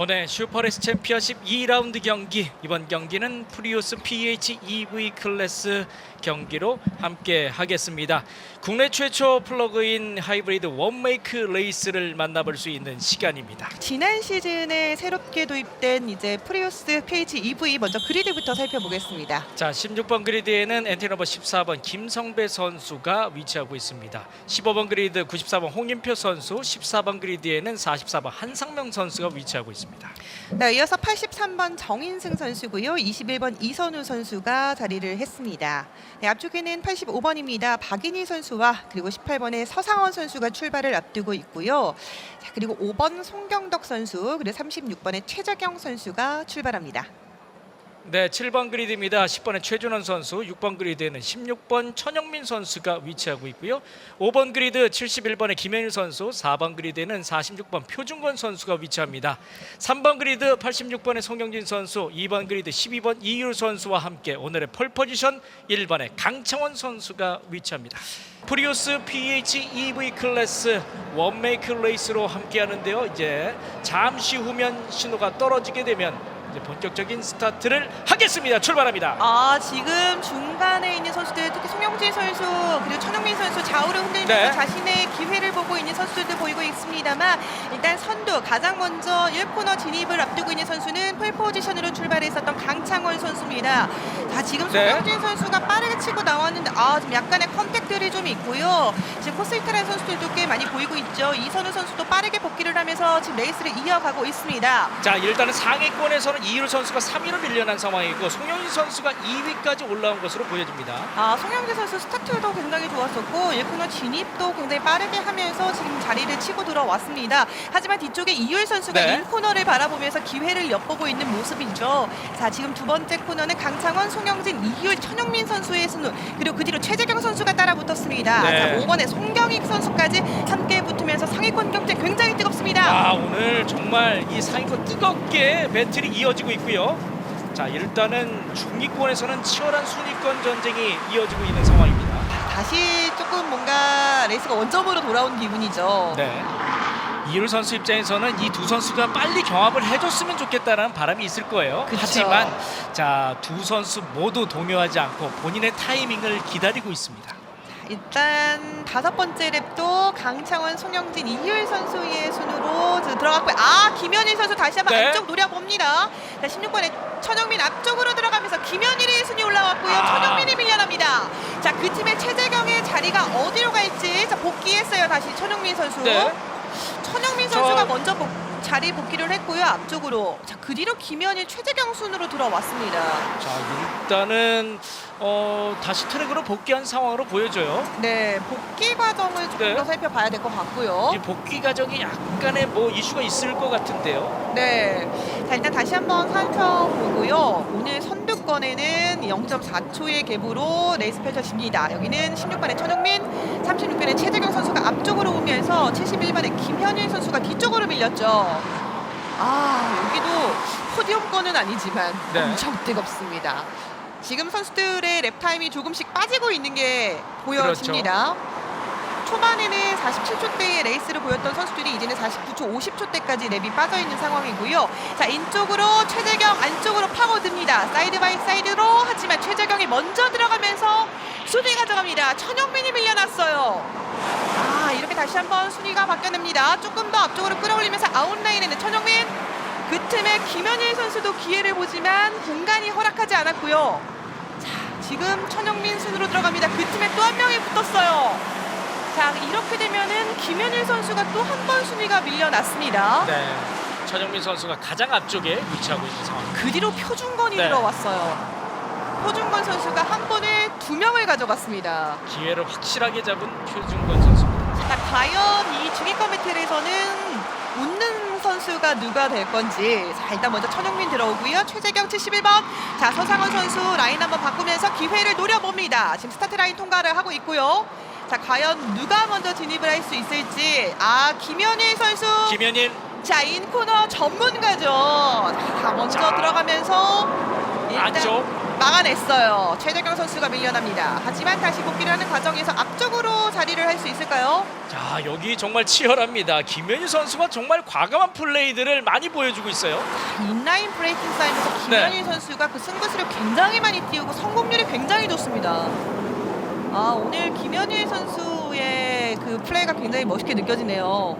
오늘 슈퍼레스 챔피언십 2라운드 경기 이번 경기는 프리우스 PH EV 클래스 경기로 함께 하겠습니다. 국내 최초 플러그인 하이브리드 원메이크 레이스를 만나볼 수 있는 시간입니다. 지난 시즌에 새롭게 도입된 이제 프리우스 PH EV 먼저 그리드부터 살펴보겠습니다. 자, 16번 그리드에는 넘버 14번 김성배 선수가 위치하고 있습니다. 15번 그리드 94번 홍인표 선수, 14번 그리드에는 44번 한상명 선수가 위치하고 있습니다. 네, 이어서 83번 정인승 선수고요. 21번 이선우 선수가 자리를 했습니다. 네, 앞쪽에는 85번입니다. 박인희 선수와 그리고 18번의 서상원 선수가 출발을 앞두고 있고요. 자, 그리고 5번 송경덕 선수 그리고 36번의 최재경 선수가 출발합니다. 네, 7번 그리드입니다. 10번의 최준원 선수, 6번 그리드에는 16번 천영민 선수가 위치하고 있고요. 5번 그리드 71번의 김현일 선수, 4번 그리드에는 46번 표준권 선수가 위치합니다. 3번 그리드 86번의 송영진 선수, 2번 그리드 12번 이율 선수와 함께 오늘의 폴 포지션 1번의 강창원 선수가 위치합니다. 프리우스 PH EV 클래스 원메이크 레이스로 함께 하는데요. 이제 잠시 후면 신호가 떨어지게 되면 이제 본격적인 스타트를 하겠습니다. 출발합니다. 아 지금 중간에 있는 선수들 특히 송영진 선수 그리고 천영민 선수 좌우를 흔들면서 네. 자신의 기회를 보고 있는 선수들도 보이고 있습니다만 일단 선두 가장 먼저 1코너 진입을 앞두고 있는 선수는 폴 포지션으로 출발했었던 강창원 선수입니다. 자 지금 네. 송영진 선수가 빠르게 치고 나왔는데 아 지금 약간의 컨택들이 좀 있고요. 지금 코스 이탈한 선수들도 꽤 많이 보이고 있죠. 이선우 선수도 하면서 지금 레이스를 이어가고 있습니다. 자 일단은 상위권에서는 이율 선수가 3위로 밀려난 상황이고 송영진 선수가 2위까지 올라온 것으로 보여집니다. 아, 송영재 선수 스타트도 굉장히 좋았었고 1코너 진입도 굉장히 빠르게 하면서 지금 자리를 치고 들어왔습니다. 하지만 뒤쪽에 이율 선수가 네. 1코너를 바라보면서 기회를 엿보고 있는 모습이죠. 자, 지금 두 번째 코너는 강창원, 송영진, 이율, 천영민 선수의 순우 그리고 그 뒤로 최재경 선수가 따라 붙었습니다. 네. 자, 5번에 송경익 선수까지 함께 붙으면서 상위권 경쟁 굉장히 뜨겁습니다. 아 오늘 정말 이 상위권 뜨겁게 배틀이 이어지고 있고요. 자 일단은 중위권에서는 치열한 순위권 전쟁이 이어지고 있는 상황입니다. 다시 조금 뭔가 레이스가 원점으로 돌아온 기분이죠. 네. 이율 선수 입장에서는 이 두 선수가 빨리 경합을 해줬으면 좋겠다는 바람이 있을 거예요. 그쵸. 하지만 자 두 선수 모두 동요하지 않고 본인의 타이밍을 기다리고 있습니다. 일단 다섯 번째 랩도 강창원, 송영진, 이효일 선수의 순으로 드- 들어갔고요. 아 김현일 선수 다시 한번 네. 안쪽 노려봅니다. 자 16번에 천영민 앞쪽으로 들어가면서 김현일의 순위 올라왔고요. 아. 천영민이 밀려납니다. 자 그 팀의 최재경의 자리가 어디로 갈지 자 복귀했어요. 다시 천영민 선수. 네. 천영민 저- 선수가 먼저 복, 자리 복귀를 했고요. 앞쪽으로. 자 그 뒤로 김현일, 최재경 순으로 들어왔습니다. 자 일단은 어, 다시 트랙으로 복귀한 상황으로 보여져요. 네 복귀 과정을 조금 네. 더 살펴봐야 될 것 같고요. 이 복귀 과정이 약간의 뭐 이슈가 있을 것 같은데요. 네. 자, 일단 다시 한번 살펴보고요. 오늘 선두권에는 0.4초의 갭으로 레이스 펼쳐집니다. 여기는 16번의 천영민, 36번의 최재경 선수가 앞쪽으로 오면서 71번의 김현일 선수가 뒤쪽으로 밀렸죠. 아, 여기도 포디움권은 아니지만 네. 엄청 뜨겁습니다. 지금 선수들의 랩 타임이 조금씩 빠지고 있는 게 보여집니다. 초반에는 47초대의 레이스를 보였던 선수들이 이제는 49초, 50초대까지 랩이 빠져 있는 상황이고요. 자, 인쪽으로 최재경 안쪽으로 파고듭니다. 사이드 바이 사이드로 하지만 최재경이 먼저 들어가면서 순위 가져갑니다. 천영민이 밀려났어요. 아, 이렇게 다시 한번 순위가 바뀌어냅니다. 조금 더 앞쪽으로 끌어올리면서 아웃라인에는 천영민 그 틈에 김현일 선수도 기회를 보지만 공간이 허락하지 않았고요. 자, 지금 천영민 순으로 들어갑니다. 그 틈에 또 한 명이 붙었어요. 자, 이렇게 되면은 김현일 선수가 또 한 번 순위가 밀려났습니다. 네. 천영민 선수가 가장 앞쪽에 위치하고 있는 상황. 그 뒤로 표준건이 네. 들어왔어요. 표준건 선수가 한 번에 두 명을 가져갔습니다. 기회를 확실하게 잡은 표준권 선수입니다. 자, 과연 이 중위권 배틀에서는 웃는 선수가 누가 될 건지. 자, 일단 먼저 천영민 들어오고요. 최재경 71번. 자, 서상원 선수 라인 한번 바꾸면서 기회를 노려봅니다. 지금 스타트 라인 통과를 하고 있고요. 자, 과연 누가 먼저 진입을 할 수 있을지. 아, 김현일 선수. 김현일 자, 인코너 전문가죠. 자, 다 먼저 자. 들어가면서 일단 안쪽 막아냈어요. 최재경 선수가 밀려납니다. 하지만 다시 복귀를 하는 과정에서 앞쪽으로 자리를 할 수 있을까요? 자 여기 정말 치열합니다. 김현희 선수가 정말 과감한 플레이들을 많이 보여주고 있어요. 인라인 브레이킹 사이드에서 네. 김현희 선수가 그 승부수를 굉장히 많이 띄우고 성공률이 굉장히 좋습니다. 아 오늘 김현희 선수의 그 플레이가 굉장히 멋있게 느껴지네요.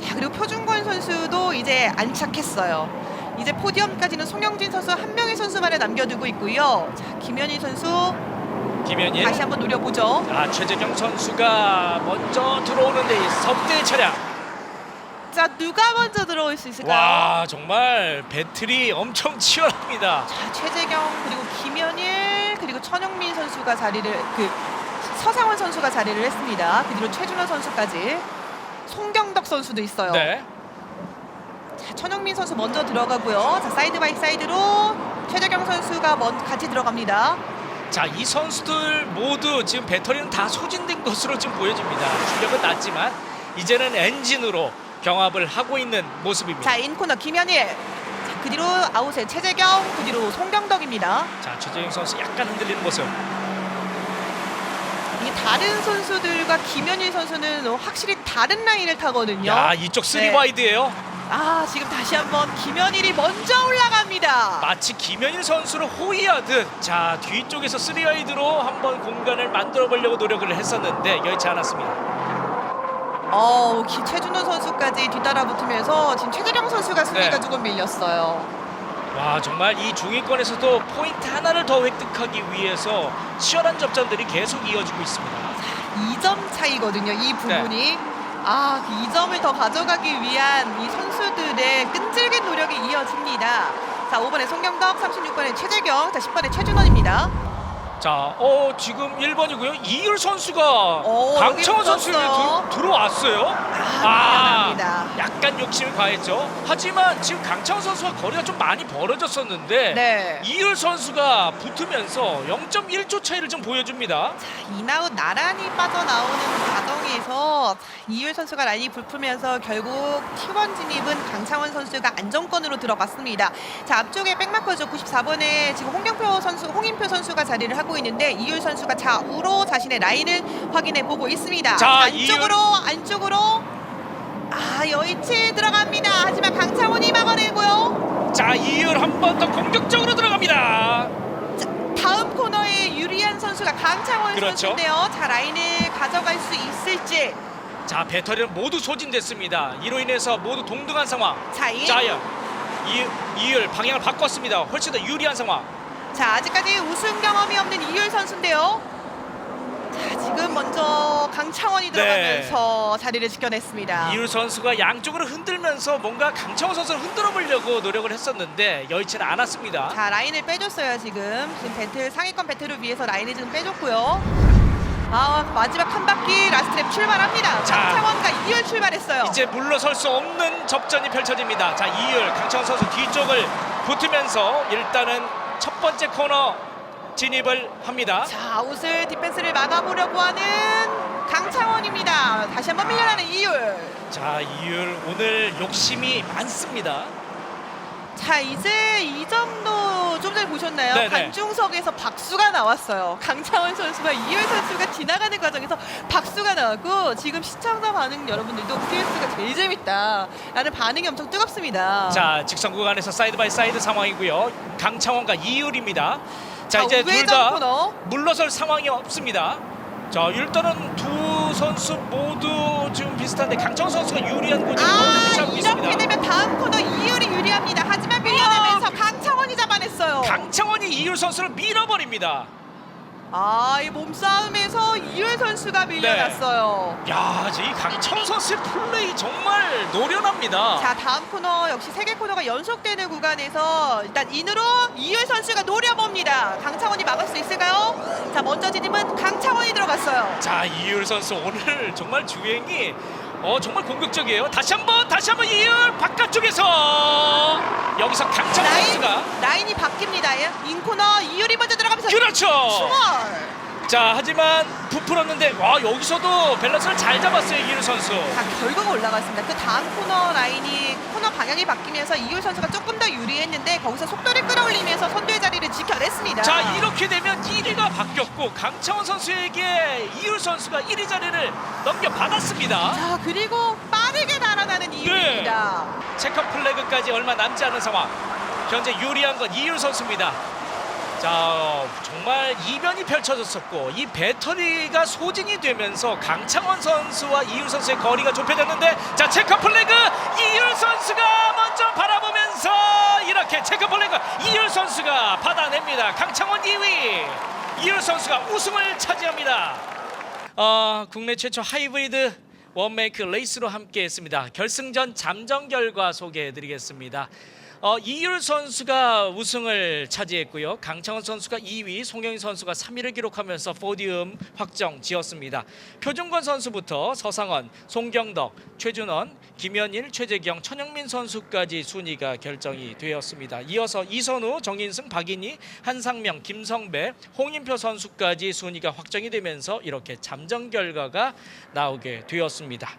자 그리고 표준권 선수도 이제 안착했어요. 이제 포디엄까지는 송영진 선수 한 명의 선수만을 남겨두고 있고요. 자 김현희 선수 김현희. 다시 한번 노려보죠. 아 최재경 선수가 먼저 들어오는데 이 석대 차량. 자 누가 먼저 들어올 수 있을까요? 와 정말 배틀이 엄청 치열합니다. 자, 최재경 그리고 김현일 그리고 천영민 선수가 자리를 그 서상원 선수가 자리를 했습니다. 그 뒤로 최준호 선수까지 송경덕 선수도 있어요. 네. 자, 천영민 선수 먼저 들어가고요. 자 사이드 바이 사이드로 최재경 선수가 먼 같이 들어갑니다. 자 이 선수들 모두 지금 배터리는 다 소진된 것으로 지금 보여집니다. 주력은 낮지만 이제는 엔진으로 경합을 하고 있는 모습입니다. 자 인코너 김현일. 자, 그 뒤로 아웃에 최재경, 그 뒤로 송경덕입니다. 자 최재경 선수 약간 흔들리는 모습. 다른 선수들과 김현일 선수는 확실히 다른 라인을 타거든요. 야 이쪽 쓰리 네. 와이드예요. 아 지금 다시 한번 김현일이 먼저 올라갑니다. 마치 김현일 선수를 호위하듯 자 뒤쪽에서 쓰리 와이드로 한번 공간을 만들어 보려고 노력을 했었는데 여의치 않았습니다. 기- 최준호 선수까지 뒤따라 붙으면서 지금 최재령 선수가 순위가 네. 조금 밀렸어요. 와 정말 이 중위권에서도 포인트 하나를 더 획득하기 위해서 치열한 접전들이 계속 이어지고 있습니다. 2점 차이거든요. 이 부분이. 아, 그 2점을 더 가져가기 위한 이 선수들의 끈질긴 노력이 이어집니다. 자, 5번에 송경덕, 36번에 최재경, 자, 10번에 최준원입니다. 자, 어 지금 1번이고요. 이율 선수가 어, 강청원 여기 선수를. 들- 들어왔어요. 아, 미안합니다. 약간 욕심이 과했죠. 하지만 지금 강청원 선수가 거리가 좀 많이 벌어졌었는데 네. 이율 선수가 붙으면서 0.1초 차이를 좀 보여줍니다. 자, 인아웃 나란히 빠져나오는 과정에서 자, 이율 선수가 라인이 불풀면서 결국 T1 진입은 강창원 선수가 안정권으로 들어갔습니다. 자 앞쪽에 백마커죠 94번에 지금 홍경표 선수, 홍인표 선수가 자리를 하고 있는데 이율 선수가 좌우로 자신의 라인을 확인해 보고 있습니다. 자, 안쪽으로 안쪽으로 아 여의치 들어갑니다. 하지만 강창원이 막아내고요. 자, 이율 한 번 더 공격적으로 들어갑니다. 자, 다음 코너에 유리한 선수가 강창원 그렇죠. 선수인데요. 자 라인을 가져갈 수 있을지. 자, 배터리는 모두 소진됐습니다. 이로 인해서 모두 동등한 상황. 자인. 자이언 이, 이율 방향을 바꿨습니다. 훨씬 더 유리한 상황. 자 아직까지 우승 경험이 없는 이율 선수인데요. 자 지금 먼저 강창원이 들어가면서 자리를 지켜냈습니다. 이율 선수가 양쪽으로 흔들면서 뭔가 강창호 선수를 흔들어 보려고 노력을 했었는데 여의치는 않았습니다. 자 라인을 빼줬어요 지금. 지금 배틀 상위권 배틀을 위해서 라인을 지금 빼줬고요. 아 마지막 한 바퀴 라스트랩 출발합니다. 자. 강창원과 이율 출발했어요. 이제 물러설 수 없는 접전이 펼쳐집니다. 자 이율 강창호 선수 뒤쪽을 붙으면서 일단은 첫 번째 코너 진입을 합니다. 자 옷을 디펜스를 막아보려고 하는 강창원입니다. 다시 한번 밀려나는 이율. 자 이율 오늘 욕심이 많습니다. 자 이제 이 점도 좀 전에 보셨나요? 네네. 관중석에서 박수가 나왔어요. 강창원 선수가 이효 선수가 지나가는 과정에서 박수가 나왔고 지금 시청자 반응 여러분들도 TS가 제일 재밌다 라는 반응이 엄청 뜨겁습니다. 자 직선 구간에서 사이드 바이 사이드 상황이고요. 강창원과 이율입니다. 자 자, 이제 둘 다. 물러설 상황이 없습니다. 자 일단은 두 선수 모두 지금 비슷한데 강창원 선수가 유리한 곳을 먼저 아 위치하고 이렇게 있습니다. 되면 다음 코너 이율이 유리합니다. 하지만 밀려나면서 강 잡아냈어요. 강창원이 이율 선수를 밀어버립니다. 아 이 몸싸움에서 이율 선수가 밀려났어요. 야, 이 강창원 선수의 플레이 정말 노련합니다. 자 다음 코너 역시 세개 코너가 연속되는 구간에서 일단 인으로 이율 선수가 노려봅니다. 강창원이 막을 수 있을까요? 자 먼저 진입은 강창원이 들어갔어요. 자, 이율 선수 오늘 정말 주행이 어 정말 공격적이에요. 다시 한번 다시 한번 이율 바깥쪽에서 여기서 강창원 라인 선수가 라인이 바뀝니다. 예. 인 코너 이율이 먼저 들어가면서 그렇죠. 충월. 자 하지만 부풀었는데 와 여기서도 밸런스를 잘 잡았어요 이유 선수. 자, 결과가 올라갔습니다. 그 다음 코너 라인이 코너 방향이 바뀌면서 이율 선수가 조금 더 유리했는데 거기서 속도를 끌어올리면서 선두의 자리를 지켜냈습니다. 자 이렇게 되면 1위가 바뀌었고 강창원 선수에게 이율 선수가 1위 자리를 넘겨받았습니다. 자 그리고 빠르게 달아나는 이율입니다. 체커 플래그까지 얼마 남지 않은 상황. 현재 유리한 건 이율 선수입니다. 자 정말 이변이 펼쳐졌었고 이 배터리가 소진이 되면서 강창원 선수와 이율 선수의 거리가 좁혀졌는데 자 체커 플래그 이율 선수가 먼저 바라보면서 이렇게 체커 플래그 이율 선수가 받아냅니다. 강창원 2위 이율 선수가 우승을 차지합니다. 어, 국내 최초 하이브리드 원메이크 레이스로 함께했습니다. 결승전 잠정 결과 소개해드리겠습니다. 어, 이율 선수가 우승을 차지했고요. 강창원 선수가 2위, 송영희 선수가 3위를 기록하면서 포디움 확정 지었습니다. 표준권 선수부터 서상원, 송경덕, 최준원, 김현일, 최재경, 천영민 선수까지 순위가 결정이 되었습니다. 이어서 이선우, 정인승, 박인희, 한상명, 김성배, 홍인표 선수까지 순위가 확정이 되면서 이렇게 잠정 결과가 나오게 되었습니다.